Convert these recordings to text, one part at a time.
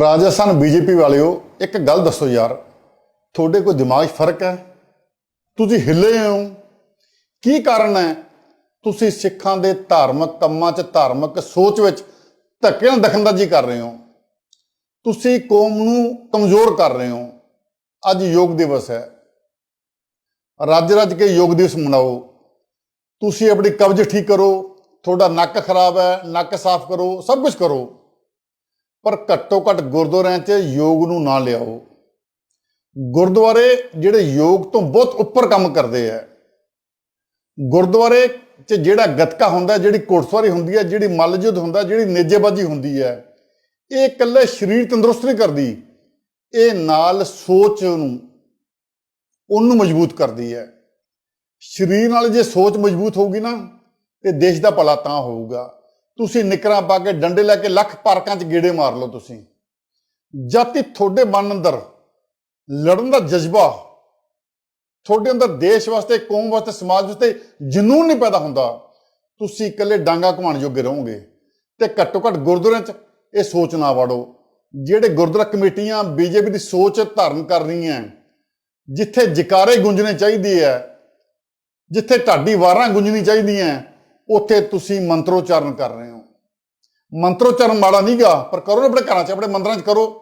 Rajasthan BJP ਵਾਲਿਓ, ਇੱਕ ਗੱਲ ਦੱਸੋ ਯਾਰ, ਤੁਹਾਡੇ ਕੋਈ ਦਿਮਾਗ 'ਚ ਫ਼ਰਕ ਹੈ? ਤੁਸੀਂ ਹਿੱਲੇ ਹੋ। ਕੀ ਕਾਰਨ ਹੈ? ਤੁਸੀਂ ਸਿੱਖਾਂ ਦੇ ਧਾਰਮਿਕ ਕੰਮਾਂ 'ਚ, ਧਾਰਮਿਕ ਸੋਚ ਵਿੱਚ ਧੱਕੇ ਨਾਲ ਦਖਲਅੰਦਾਜ਼ੀ ਕਰ ਰਹੇ ਹੋ। ਤੁਸੀਂ ਕੌਮ ਨੂੰ ਕਮਜ਼ੋਰ ਕਰ ਰਹੇ ਹੋ। ਅੱਜ ਯੋਗ ਦਿਵਸ ਹੈ। ਰੱਜ ਰੱਜ ਕੇ ਯੋਗ ਦਿਵਸ ਮਨਾਓ। ਤੁਸੀਂ ਆਪਣੀ ਕਬਜ਼ ਠੀਕ ਕਰੋ। ਤੁਹਾਡਾ ਨੱਕ ਖਰਾਬ ਹੈ, ਨੱਕ ਸਾਫ਼ ਕਰੋ, ਸਭ ਕੁਝ ਕਰੋ। ਪਰ ਘੱਟੋ ਘੱਟ ਗੁਰਦੁਆਰਿਆਂ 'ਚ ਯੋਗ ਨੂੰ ਨਾ ਲਿਆਓ। ਗੁਰਦੁਆਰੇ ਜਿਹੜੇ ਯੋਗ ਤੋਂ ਬਹੁਤ ਉੱਪਰ ਕੰਮ ਕਰਦੇ ਆ। ਗੁਰਦੁਆਰੇ 'ਚ ਜਿਹੜਾ ਗਤਕਾ ਹੁੰਦਾ, ਜਿਹੜੀ ਘੋੜਸਵਾਰੀ ਹੁੰਦੀ ਹੈ ਜਿਹੜੀ ਮੱਲਯੁੱਧ ਹੁੰਦਾ, ਜਿਹੜੀ ਨੇਜੇਬਾਜ਼ੀ ਹੁੰਦੀ ਹੈ ਇਹ ਇਕੱਲੇ ਸਰੀਰ ਤੰਦਰੁਸਤ ਨਹੀਂ ਕਰਦੀ। ਇਹ ਨਾਲ ਸੋਚ ਨੂੰ, ਉਹਨੂੰ ਮਜ਼ਬੂਤ ਕਰਦੀ ਹੈ ਸਰੀਰ ਨਾਲ ਜੇ ਸੋਚ ਮਜ਼ਬੂਤ ਹੋਊਗੀ ਨਾ, ਤੇ ਦੇਸ਼ ਦਾ ਭਲਾ ਤਾਂ ਹੋਊਗਾ। ਤੁਸੀਂ ਨਿਕਰਾਂ ਪਾ ਕੇ ਡੰਡੇ ਲੈ ਕੇ ਲੱਖ ਪਾਰਕਾਂ 'ਚ ਗੇੜੇ ਮਾਰ ਲਓ ਤੁਸੀਂ। ਜਾਤੀ ਤੁਹਾਡੇ ਮਨ ਅੰਦਰ ਲੜਨ ਦਾ ਜਜ਼ਬਾ, ਤੁਹਾਡੇ ਅੰਦਰ ਦੇਸ਼ ਵਾਸਤੇ, ਕੌਮ ਵਾਸਤੇ, ਸਮਾਜ ਵਾਸਤੇ ਜਨੂਨ ਨਹੀਂ ਪੈਦਾ ਹੁੰਦਾ। ਤੁਸੀਂ ਇਕੱਲੇ ਡਾਂਗਾ ਘੁਮਾਉਣ ਜੋਗੇ ਰਹੋਗੇ ਤੇ ਘੱਟੋ ਘੱਟ ਗੁਰਦੁਆਰਿਆਂ 'ਚ ਇਹ ਸੋਚ ਨਾ ਵਾੜੋ। ਜਿਹੜੇ ਗੁਰਦੁਆਰਾ ਕਮੇਟੀਆਂ ਬੀਜੇਪੀ ਦੀ ਸੋਚ ਧਾਰਨ ਕਰ ਰਹੀਆਂ, ਜਿੱਥੇ ਜਕਾਰੇ ਗੁੰਜਣੇ ਚਾਹੀਦੇ ਹੈ ਜਿੱਥੇ ਢਾਡੀ ਵਾਰਾਂ ਗੁੰਜਣੀ ਚਾਹੀਦੀਆਂ ਉੱਥੇ ਤੁਸੀਂ ਮੰਤਰੋਚਾਰਨ ਕਰ ਰਹੇ ਹੋ। ਮੰਤਰੋਚਾਰਨ ਮਾੜਾ ਨਹੀਂਗਾ ਪਰ ਕਰੋ ਆਪਣੇ ਘਰਾਂ 'ਚ, ਆਪਣੇ ਮੰਦਰਾਂ 'ਚ ਕਰੋ।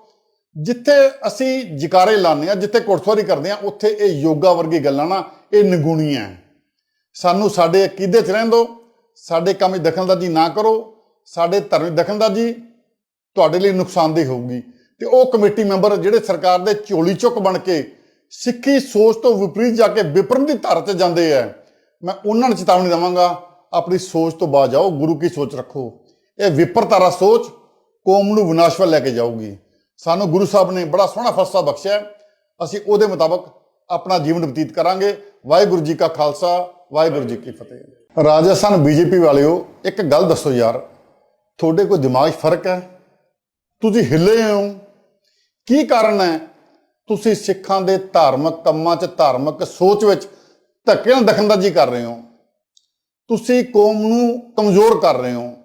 ਜਿੱਥੇ ਅਸੀਂ ਜਕਾਰੇ ਲਾਉਂਦੇ ਆ ਜਿੱਥੇ ਘੁੜਸਵਾਰੀ ਕਰਦੇ ਆ ਉੱਥੇ ਇਹ ਯੋਗਾ ਵਰਗੀ ਗੱਲਾਂ ਨਾ, ਇਹ ਨਿਗੁਣੀਆਂ ਸਾਨੂੰ ਸਾਡੇ ਅਕੀਦੇ 'ਚ ਰਹਿਣ ਦਿਓ ਸਾਡੇ ਕੰਮ 'ਚ ਦਖਲਅੰਦਾਜ਼ੀ ਨਾ ਕਰੋ, ਸਾਡੇ ਧਰਮ 'ਚ ਦਖਲਅੰਦਾਜ਼ੀ ਤੁਹਾਡੇ ਲਈ ਨੁਕਸਾਨਦੇਹ ਹੋਊਗੀ। ਤੇ ਉਹ ਕਮੇਟੀ ਮੈਂਬਰ ਜਿਹੜੇ ਸਰਕਾਰ ਦੇ ਝੋਲੀ ਚੁੱਕ ਬਣ ਕੇ ਸਿੱਖੀ ਸੋਚ ਤੋਂ ਵਿਪਰੀਤ ਜਾ ਕੇ ਵਿਪਰਨ ਦੀ ਧਾਰ ਤੇ ਜਾਂਦੇ ਆ, ਮੈਂ ਉਹਨਾਂ ਨੂੰ ਚੇਤਾਵਨੀ ਦੇਵਾਂਗਾ। ਆਪਣੀ ਸੋਚ ਤੋਂ ਬਾਜ ਜਾਓ, ਗੁਰੂ ਕੀ ਸੋਚ ਰੱਖੋ। ਇਹ ਵਿਪਰਤਾਰਾ ਸੋਚ ਕੌਮ ਨੂੰ ਵਿਨਾਸ਼ ਵੱਲ ਲੈ ਕੇ ਜਾਊਗੀ। ਸਾਨੂੰ ਗੁਰੂ ਸਾਹਿਬ ਨੇ ਬੜਾ ਸੋਹਣਾ ਫਲਸਫਾ ਬਖਸ਼ਿਆ। ਅਸੀਂ ਉਹਦੇ ਮੁਤਾਬਕ ਆਪਣਾ ਜੀਵਨ ਬਤੀਤ ਕਰਾਂਗੇ। ਵਾਹਿਗੁਰੂ ਜੀ ਕਾ ਖਾਲਸਾ, ਵਾਹਿਗੁਰੂ ਜੀ ਕੀ ਫਤਿਹ। ਰਾਜਸਥਾਨ ਬੀਜੇਪੀ ਵਾਲਿਓ, ਇੱਕ ਗੱਲ ਦੱਸੋ ਯਾਰ। ਤੁਹਾਡੇ ਕੋਈ ਦਿਮਾਗ 'ਚ ਫ਼ਰਕ ਹੈ? ਤੁਸੀਂ ਹਿੱਲੇ ਹੋ। ਕੀ ਕਾਰਨ ਹੈ? ਤੁਸੀਂ ਸਿੱਖਾਂ ਦੇ ਧਾਰਮਿਕ ਕੰਮਾਂ 'ਚ, ਧਾਰਮਿਕ ਸੋਚ ਵਿੱਚ ਧੱਕੇ ਨਾਲ ਦਖਲਅੰਦਾਜ਼ੀ ਕਰ ਰਹੇ ਹੋ। ਤੁਸੀਂ ਕੌਮ ਨੂੰ ਕਮਜ਼ੋਰ ਕਰ ਰਹੇ ਹੋ।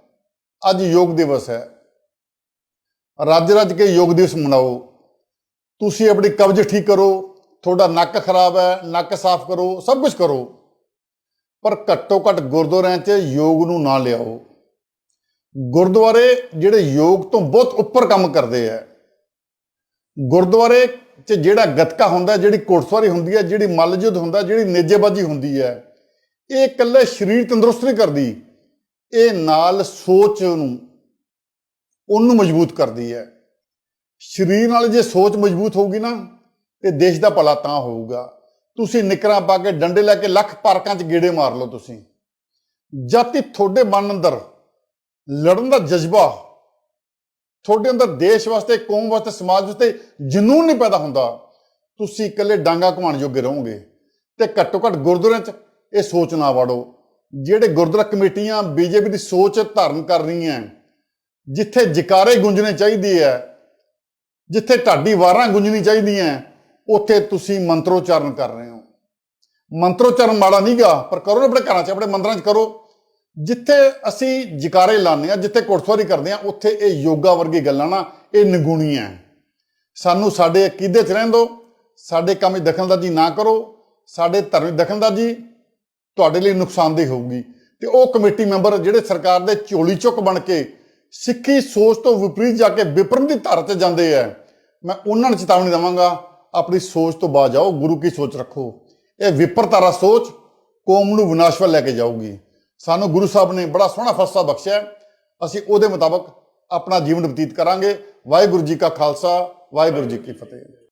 ਅੱਜ ਯੋਗ ਦਿਵਸ ਹੈ। ਰੱਜ ਰੱਜ ਕੇ ਯੋਗ ਦਿਵਸ ਮਨਾਓ। ਤੁਸੀਂ ਆਪਣੀ ਕਬਜ਼ ਠੀਕ ਕਰੋ। ਤੁਹਾਡਾ ਨੱਕ ਖਰਾਬ ਹੈ, ਨੱਕ ਸਾਫ਼ ਕਰੋ, ਸਭ ਕੁਝ ਕਰੋ। ਪਰ ਘੱਟੋ ਘੱਟ ਗੁਰਦੁਆਰਿਆਂ 'ਚ ਯੋਗ ਨੂੰ ਨਾ ਲਿਆਓ। ਗੁਰਦੁਆਰੇ ਜਿਹੜੇ ਯੋਗ ਤੋਂ ਬਹੁਤ ਉੱਪਰ ਕੰਮ ਕਰਦੇ ਆ ਗੁਰਦੁਆਰੇ 'ਚ ਜਿਹੜਾ ਗੱਤਕਾ ਹੁੰਦਾ, ਜਿਹੜੀ ਘੋੜਸਵਾਰੀ ਹੁੰਦੀ ਹੈ, ਜਿਹੜੀ ਮੱਲਯੁੱਧ ਹੁੰਦਾ, ਜਿਹੜੀ ਨੇਜੇਬਾਜ਼ੀ ਹੁੰਦੀ ਹੈ ਇਹ ਇਕੱਲੇ ਸਰੀਰ ਤੰਦਰੁਸਤ ਨਹੀਂ ਕਰਦੀ, ਇਹ ਨਾਲ ਸੋਚ ਨੂੰ ਉਹਨੂੰ ਮਜ਼ਬੂਤ ਕਰਦੀ ਹੈ। ਸਰੀਰ ਨਾਲ ਜੇ ਸੋਚ ਮਜ਼ਬੂਤ ਹੋਊਗੀ ਨਾ, ਤੇ ਦੇਸ਼ ਦਾ ਭਲਾ ਤਾਂ ਹੋਊਗਾ। ਤੁਸੀਂ ਨਿਕਰਾਂ ਪਾ ਕੇ ਡੰਡੇ ਲੈ ਕੇ ਲੱਖ ਪਾਰਕਾਂ 'ਚ ਗੇੜੇ ਮਾਰ ਲਓ ਤੁਸੀਂ। ਜਦ ਤੁਹਾਡੇ ਮਨ ਅੰਦਰ ਲੜਨ ਦਾ ਜਜ਼ਬਾ, ਤੁਹਾਡੇ ਅੰਦਰ ਦੇਸ਼ ਵਾਸਤੇ, ਕੌਮ ਵਾਸਤੇ, ਸਮਾਜ ਵਾਸਤੇ ਜਨੂਨ ਨਹੀਂ ਪੈਦਾ ਹੁੰਦਾ। ਤੁਸੀਂ ਇਕੱਲੇ ਡਾਂਗਾ ਘੁਮਾਉਣ ਜੋਗੇ ਰਹੋਗੇ ਤੇ ਘੱਟੋ ਘੱਟ ਗੁਰਦੁਆਰਿਆਂ 'ਚ ਇਹ ਸੋਚ ਨਾ ਵਾੜੋ। ਜਿਹੜੇ ਗੁਰਦੁਆਰਾ ਕਮੇਟੀਆਂ ਬੀਜੇਪੀ ਦੀ ਸੋਚ ਧਾਰਨ ਕਰ ਰਹੀਆਂ ਜਿੱਥੇ ਜਕਾਰੇ ਗੁੰਜਣੇ ਚਾਹੀਦੇ ਹੈ ਜਿੱਥੇ ਢਾਡੀ ਵਾਰਾਂ ਗੁੰਜਣੀ ਚਾਹੀਦੀਆਂ ਉੱਥੇ ਤੁਸੀਂ ਮੰਤਰੋਚਾਰਨ ਕਰ ਰਹੇ ਹੋ। ਮੰਤਰੋਚਾਰਨ ਮਾੜਾ ਨਹੀਂਗਾ ਪਰ ਕਰੋ ਨਾ ਆਪਣੇ ਘਰਾਂ 'ਚ, ਆਪਣੇ ਮੰਦਰਾਂ 'ਚ ਕਰੋ। ਜਿੱਥੇ ਅਸੀਂ ਜਕਾਰੇ ਲਾਉਂਦੇ ਆ ਜਿੱਥੇ ਘੋੜਸਵਾਰੀ ਕਰਦੇ ਆ ਉੱਥੇ ਇਹ ਯੋਗਾ ਵਰਗੀ ਗੱਲਾਂ ਨਾ, ਇਹ ਨਿਗੁਣੀਆਂ ਸਾਨੂੰ ਸਾਡੇ ਅਕੀਦੇ 'ਚ ਰਹਿਣ ਦਿਓ, ਸਾਡੇ ਕੰਮ 'ਚ ਦਖਲਅੰਦਾਜ਼ੀ ਨਾ ਕਰੋ, ਸਾਡੇ ਧਰਮ 'ਚ ਦਖਲਅੰਦਾਜ਼ੀ ਤੁਹਾਡੇ ਲਈ ਨੁਕਸਾਨਦੇਹ ਹੋਊਗੀ। ਤੇ ਉਹ ਕਮੇਟੀ ਮੈਂਬਰ ਜਿਹੜੇ ਸਰਕਾਰ ਦੇ ਝੋਲੀ ਚੁੱਕ ਬਣ ਕੇ ਸਿੱਖੀ ਸੋਚ ਤੋਂ ਵਿਪਰੀਤ ਜਾ ਕੇ ਵਿਪਰਨ ਦੀ ਧਾਰ ਤੇ ਜਾਂਦੇ ਆ, ਮੈਂ ਉਹਨਾਂ ਨੂੰ ਚੇਤਾਵਨੀ ਦੇਵਾਂਗਾ, ਆਪਣੀ ਸੋਚ ਤੋਂ ਬਾਜ ਜਾਓ ਗੁਰੂ ਕੀ ਸੋਚ ਰੱਖੋ। ਇਹ ਵਿਪਰਤਾਰਾ ਸੋਚ ਕੌਮ ਨੂੰ ਵਿਨਾਸ਼ ਵੱਲ ਲੈ ਕੇ ਜਾਊਗੀ। ਸਾਨੂੰ ਗੁਰੂ ਸਾਹਿਬ ਨੇ ਬੜਾ ਸੋਹਣਾ ਫਲਸਫਾ ਬਖਸ਼ਿਆ ਅਸੀਂ ਉਹਦੇ ਮੁਤਾਬਕ ਆਪਣਾ ਜੀਵਨ ਬਤੀਤ ਕਰਾਂਗੇ। ਵਾਹਿਗੁਰੂ ਜੀ ਕਾ ਖਾਲਸਾ, ਵਾਹਿਗੁਰੂ ਜੀ ਕੀ ਫਤਿਹ।